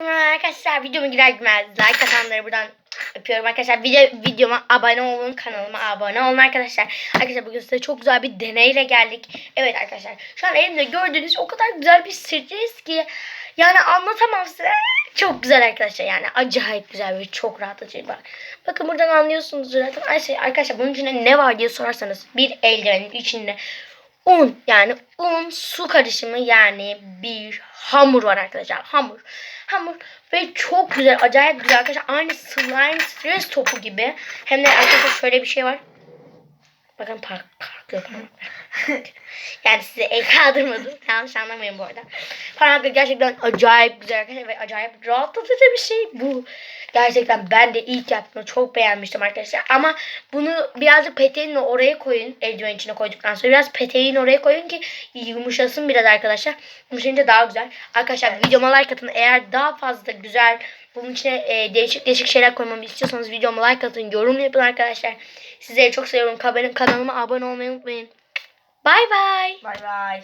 Arkadaşlar videoma girer girmez like atanları buradan öpüyorum arkadaşlar. Video, videoma abone olun, kanalıma abone olun arkadaşlar. Arkadaşlar bugün size çok güzel bir deneyle geldik. Evet arkadaşlar şu an elimde gördüğünüz o kadar güzel bir stres ki yani anlatamam size. Çok güzel arkadaşlar yani acayip güzel ve çok rahatlatıcı bak. Bakın buradan anlıyorsunuz zaten. Şey, arkadaşlar bunun içinde ne var diye sorarsanız bir eldivenin içinde un yani un su karışımı yani bir hamur var arkadaşlar hamur. Hamur ve çok güzel acayip güzel arkadaşlar. Aynı slime stres topu gibi. Hem de arkadaşlar şöyle bir şey var. Bakın park parklıyor yani size el kaldırmadım. Yanlış anlamayın bu arada. Parmaklık gerçekten acayip güzel arkadaşlar ve acayip rahatlatıcı bir şey bu. Gerçekten ben de ilk yaptığımda çok beğenmiştim arkadaşlar. Ama bunu birazcık peteğin oraya koyun. Eldiven içine koyduktan sonra biraz peteğin oraya koyun ki yumuşasın biraz arkadaşlar. Yumuşayınca daha güzel. Arkadaşlar videoma like atın. Eğer daha fazla güzel bunun içine e, değişik değişik şeyler koymamı istiyorsanız videoma like atın. Yorum yapın arkadaşlar. Sizleri çok seviyorum. Kan- kanalıma abone olmayı unutmayın Bay bay. Bay bay.